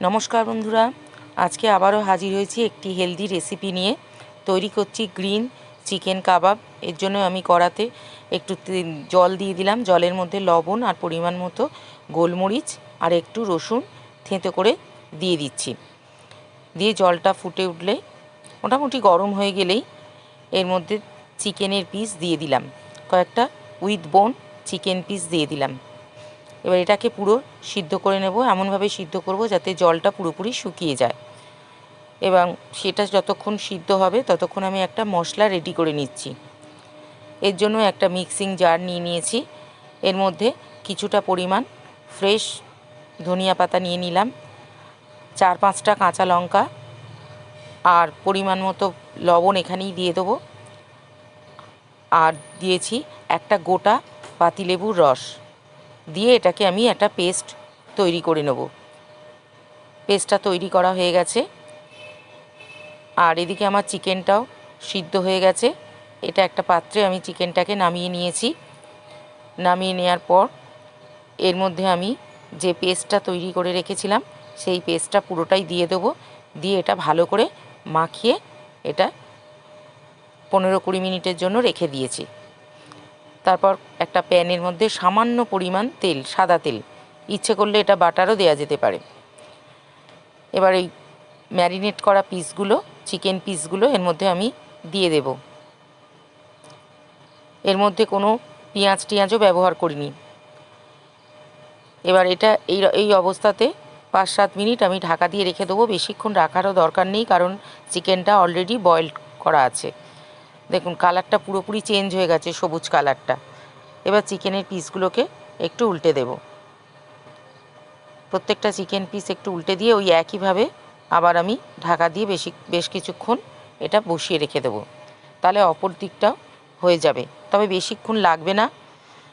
নমস্কার বন্ধুরা, আজকে আবারও হাজির হয়েছি একটি হেলদি রেসিপি নিয়ে। তৈরি করছি গ্রিন চিকেন কাবাব এর জন্য আমি কড়াতে একটু জল দিয়ে দিলাম। জলের মধ্যে লবণ আর পরিমাণ মতো গোলমরিচ আর একটু রসুন থেঁতো করে দিয়ে দিচ্ছি। দিয়ে জলটা ফুটে উঠলে মোটামুটি গরম হয়ে গেলেই এর মধ্যে চিকেনের পিস দিয়ে দিলাম। কয়েকটা উইথ বোন চিকেন পিস দিয়ে দিলাম। এবার এটাকে পুরো সিদ্ধ করে নেব, এমনভাবে সিদ্ধ করব যাতে জলটা পুরোপুরি শুকিয়ে যায়। এবং সেটা যতক্ষণ সিদ্ধ হবে ততক্ষণ আমি একটা মশলা রেডি করে নিচ্ছি। এর জন্য একটা মিক্সিং জার নিয়ে নিয়েছি। এর মধ্যে কিছুটা পরিমাণ ফ্রেশ ধনিয়া পাতা নিয়ে নিলাম, চার পাঁচটা কাঁচা লঙ্কা, আর পরিমাণ মতো লবণ এখানেই দিয়ে দেবো। আর দিয়েছি একটা গোটা পাতিলেবুর রস। দিয়ে এটাকে আমি একটা পেস্ট তৈরি করে নেব। পেস্টটা তৈরি করা হয়ে গেছে। আর এদিকে আমার চিকেনটাও সিদ্ধ হয়ে গেছে। এটা একটা পাত্রে আমি চিকেনটাকে নামিয়ে নিয়েছি। নামিয়ে নেওয়ার পর এর মধ্যে আমি যে পেস্টটা তৈরি করে রেখেছিলাম, সেই পেস্টটা পুরোটাই দিয়ে দেবো। দিয়ে এটা ভালো করে মাখিয়ে এটা পনেরো কুড়ি মিনিটের জন্য রেখে দিয়েছি। তারপর একটা প্যানের মধ্যে সামান্য পরিমাণ তেল, সাদা তেল। ইচ্ছে করলে এটা বাটারও দেওয়া যেতে পারে। এবার এই ম্যারিনেট করা পিসগুলো, চিকেন পিসগুলো, এর মধ্যে আমি দিয়ে দেব। এর মধ্যে কোনো পেঁয়াজ টিয়াজও ব্যবহার করিনি। এবার এটা এই এই অবস্থাতে পাঁচ সাত মিনিট আমি ঢাকা দিয়ে রেখে দেবো। বেশিক্ষণ রাখারও দরকার নেই, কারণ চিকেনটা অলরেডি বয়েল করা আছে। দেখুন, কালারটা পুরোপুরি চেঞ্জ হয়ে গেছে, সবুজ কালারটা। এবার চিকেনের পিসগুলোকে একটু উল্টে দেব। প্রত্যেকটা চিকেন পিস একটু উল্টে দিয়ে ওই একইভাবে আবার আমি ঢাকা দিয়ে বেশি, বেশ কিছুক্ষণ এটা বসিয়ে রেখে দেবো। তাহলে অপর দিকটাও হয়ে যাবে। তবে বেশিক্ষণ লাগবে না,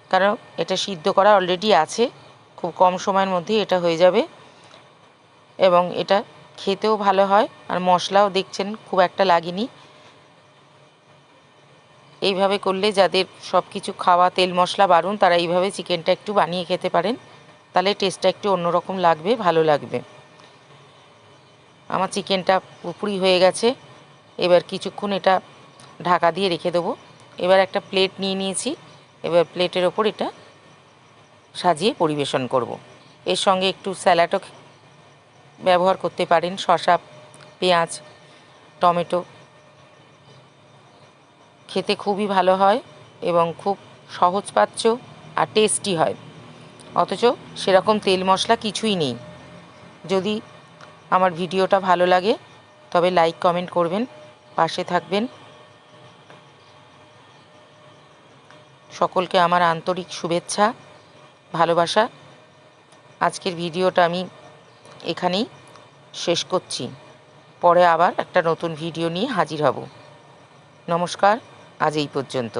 কারণ এটা সিদ্ধ করা অলরেডি আছে। খুব কম সময়ের মধ্যেই এটা হয়ে যাবে। এবং এটা খেতেও ভালো হয়, আর মশলাও দেখছেন, খুব একটা লাগেনি। এইভাবে করলে যাদের সব কিছু খাওয়া, তেল, মশলা বারণ, তারা এইভাবে চিকেনটা একটু বানিয়ে খেতে পারেন। তাহলে টেস্টটা একটু অন্যরকম লাগবে, ভালো লাগবে। আমার চিকেনটা পুরোপুরি হয়ে গেছে। এবার কিছুক্ষণ এটা ঢাকা দিয়ে রেখে দেবো। এবার একটা প্লেট নিয়ে নিয়েছি। এবার প্লেটের ওপর এটা সাজিয়ে পরিবেশন করব। এর সঙ্গে একটু স্যালাডও ব্যবহার করতে পারেন। শসা, পেঁয়াজ, টমেটো খেতে খুবই ভালো হয় এবং খুব সহজপাচ্য আর টেস্টি হয়। অথচ সেরকম তেল মশলা কিছুই নেই। যদি আমার ভিডিওটা ভালো লাগে, তবে লাইক কমেন্ট করবেন, পাশে থাকবেন। সকলকে আমার আন্তরিক শুভেচ্ছা, ভালোবাসা। আজকের ভিডিওটা আমি এখানেই শেষ করছি। পরে আবার একটা নতুন ভিডিও নিয়ে হাজির হব। নমস্কার। আজ এই পর্যন্ত।